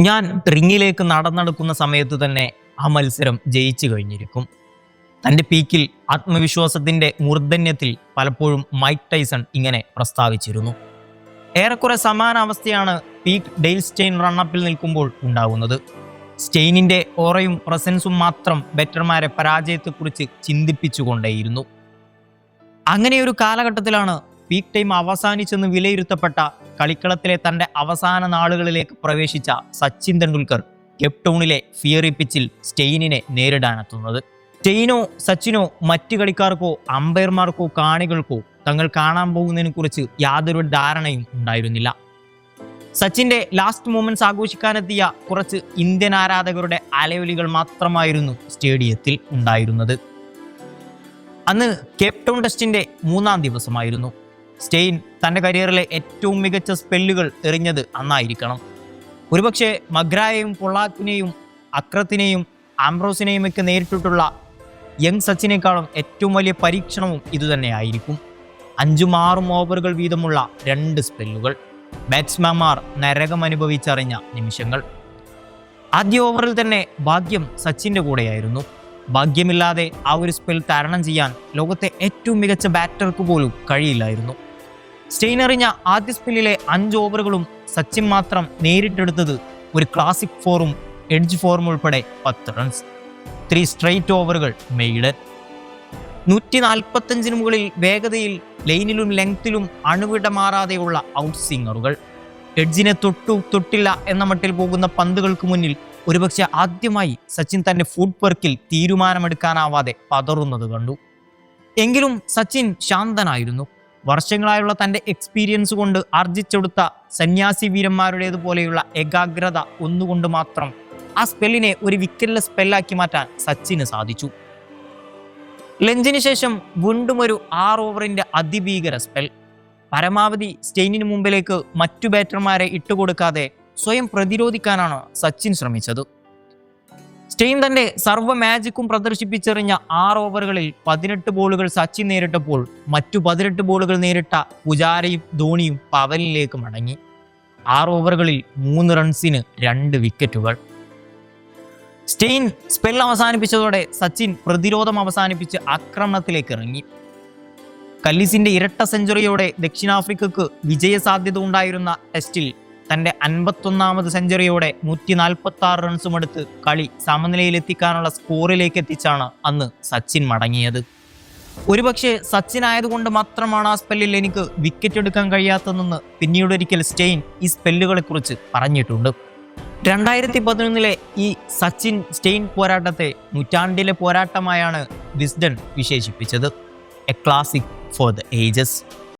ഞാൻ റിങ്ങിലേക്ക് നടന്നെടുക്കുന്ന സമയത്ത് തന്നെ ആ മത്സരം ജയിച്ചു കഴിഞ്ഞിരിക്കും. തന്റെ പീക്കിൽ ആത്മവിശ്വാസത്തിന്റെ മൂർധന്യത്തിൽ പലപ്പോഴും മൈക്ക് ടൈസൺ ഇങ്ങനെ പ്രസ്താവിച്ചിരുന്നു. ഏറെക്കുറെ സമാന അവസ്ഥയാണ് പീക്ക് ഡെയിൽ സ്റ്റെയിൻ റണ്ണപ്പിൽ നിൽക്കുമ്പോൾ ഉണ്ടാകുന്നത് സ്റ്റെയിനിന്റെ ഓറയും പ്രസൻസും മാത്രം ബെറ്റർമാരെ പരാജയത്തെക്കുറിച്ച് ചിന്തിപ്പിച്ചുകൊണ്ടേയിരുന്നു. അങ്ങനെ ഒരു കാലഘട്ടത്തിലാണ് പീക്ക് ടൈം അവസാനിച്ചെന്ന് വിലയിരുത്തപ്പെട്ട കളിക്കളത്തിലെ തന്റെ അവസാന നാളുകളിലേക്ക് പ്രവേശിച്ച സച്ചിൻ തെണ്ടുൽക്കർ കെപ്ടൗണിലെ ഫിയറി പിച്ചിൽ സ്റ്റെയിനിനെ നേരിടാനെത്തുന്നത്. സ്റ്റെയിനോ സച്ചിനോ മറ്റു കളിക്കാർക്കോ അമ്പയർമാർക്കോ കാണികൾക്കോ തങ്ങൾ കാണാൻ പോകുന്നതിനെ കുറിച്ച് യാതൊരു ധാരണയും ഉണ്ടായിരുന്നില്ല. സച്ചിന്റെ ലാസ്റ്റ് മൂമെന്റ്സ് ആഘോഷിക്കാനെത്തിയ കുറച്ച് ഇന്ത്യൻ ആരാധകരുടെ അലയൊലികൾ മാത്രമായിരുന്നു സ്റ്റേഡിയത്തിൽ ഉണ്ടായിരുന്നത്. അന്ന് കേപ്ടൗൺ ടൗൺ ടെസ്റ്റിന്റെ മൂന്നാം ദിവസമായിരുന്നു. സ്റ്റെയിൻ തന്റെ കരിയറിലെ ഏറ്റവും മികച്ച സ്പെല്ലുകൾ എറിഞ്ഞത് അന്നായിരിക്കണം. ഒരുപക്ഷെ മഗ്രായെയും പൊള്ളാക്കിനെയും അക്രത്തിനെയും ആംബ്രോസിനെയും ഒക്കെ നേരിട്ടിട്ടുള്ള യങ് സച്ചിനേക്കാളും ഏറ്റവും വലിയ പരീക്ഷണവും ഇതുതന്നെയായിരിക്കും അഞ്ചും ആറും ഓവറുകൾ വീതമുള്ള രണ്ട് സ്പെല്ലുകൾ. ബാറ്റ്സ്മാൻമാർ നരകം അനുഭവിച്ചറിഞ്ഞ നിമിഷങ്ങൾ. ആദ്യ ഓവറിൽ തന്നെ ഭാഗ്യം സച്ചിന്റെ കൂടെയായിരുന്നു. ഭാഗ്യമില്ലാതെ ആ ഒരു സ്പെൽ തരണം ചെയ്യാൻ ലോകത്തെ ഏറ്റവും മികച്ച ബാറ്റർക്ക് പോലും കഴിയില്ലായിരുന്നു. സ്റ്റെയിൻ എറിഞ്ഞ ആദ്യ സ്പെല്ലിലെ അഞ്ച് ഓവറുകളും സച്ചിൻ മാത്രം നേരിട്ടെടുത്തത് ഒരു ക്ലാസിക് ഫോറും എഡ്ജ് ഫോറും ഉൾപ്പെടെ പത്ത് റൺസ് ത്രീ സ്ട്രെയിറ്റ് ഓവറുകൾ മെയ്ഡൻ നൂറ്റി നാൽപ്പത്തഞ്ചിന് മുകളിൽ വേഗതയിൽ ലൈനിലും ലെങ്ത്തിലും അണുവിട മാറാതെയുള്ള ഔട്ട് സിംഗറുകൾ എഡ്ജിനെ തൊട്ടു തൊട്ടില്ല എന്ന മട്ടിൽ പോകുന്ന പന്തുകൾക്ക് മുന്നിൽ ഒരുപക്ഷെ ആദ്യമായി സച്ചിൻ തന്റെ ഫുഡ് വർക്കിൽ തീരുമാനമെടുക്കാനാവാതെ പതറുന്നത് കണ്ടു. എങ്കിലും സച്ചിൻ ശാന്തനായിരുന്നു. വർഷങ്ങളായുള്ള തന്റെ എക്സ്പീരിയൻസ് കൊണ്ട് ആർജിച്ചെടുത്ത സന്യാസി വീരന്മാരുടേതുപോലെയുള്ള ഏകാഗ്രത ഒന്നുകൊണ്ട് മാത്രം ആ സ്പെല്ലിനെ ഒരു വിക്കറ്റിലെ സ്പെല്ലാക്കി മാറ്റാൻ സച്ചിന് സാധിച്ചു. ലഞ്ചിന് ശേഷം വീണ്ടും ഒരു ആറ് ഓവറിന്റെ അതിഭീകര സ്പെൽ പരമാവധി സ്റ്റെയിനിന് മുമ്പിലേക്ക് മറ്റു ബാറ്റർമാരെ ഇട്ടുകൊടുക്കാതെ സ്വയം പ്രതിരോധിക്കാനാണ് സച്ചിൻ ശ്രമിച്ചത്. സ്റ്റെയിൻ തന്റെ സർവ മാജിക്കും പ്രദർശിപ്പിച്ചെറിഞ്ഞ ആറ് ഓവറുകളിൽ പതിനെട്ട് ബോളുകൾ സച്ചിൻ നേരിട്ടപ്പോൾ മറ്റു പതിനെട്ട് ബോളുകൾ നേരിട്ട പുജാരയും ധോണിയും പവലിലേക്ക് മടങ്ങി. ആറ് ഓവറുകളിൽ മൂന്ന് റൺസിന് രണ്ട് വിക്കറ്റുകൾ. സ്റ്റെയിൻ സ്പെൽ അവസാനിപ്പിച്ചതോടെ സച്ചിൻ പ്രതിരോധം അവസാനിപ്പിച്ച് ആക്രമണത്തിലേക്ക് ഇറങ്ങി. കല്ലിസിന്റെ ഇരട്ട സെഞ്ചുറിയോടെ ദക്ഷിണാഫ്രിക്കക്ക് വിജയസാധ്യത ഉണ്ടായിരുന്ന ടെസ്റ്റിൽ തന്റെ അൻപത്തൊന്നാമത് സെഞ്ചുറിയോടെ നൂറ്റി നാൽപ്പത്തി ആറ് റൺസുമെടുത്ത് കളി സമനിലയിലെത്തിക്കാനുള്ള സ്കോറിലേക്ക് എത്തിച്ചാണ് അന്ന് സച്ചിൻ മടങ്ങിയത്. ഒരുപക്ഷെ സച്ചിൻ ആയതുകൊണ്ട് മാത്രമാണ് ആ സ്പെല്ലിൽ എനിക്ക് വിക്കറ്റ് എടുക്കാൻ കഴിയാത്തതെന്ന് പിന്നീടൊരിക്കൽ സ്റ്റെയിൻ ഈ സ്പെല്ലുകളെക്കുറിച്ച് പറഞ്ഞിട്ടുണ്ട്. രണ്ടായിരത്തി പതിനൊന്നിലെ ഈ സച്ചിൻ സ്റ്റെയിൻ പോരാട്ടത്തെ നൂറ്റാണ്ടിലെ പോരാട്ടമായാണ് വിസ്ഡൺ വിശേഷിപ്പിച്ചത്. A classic for the ages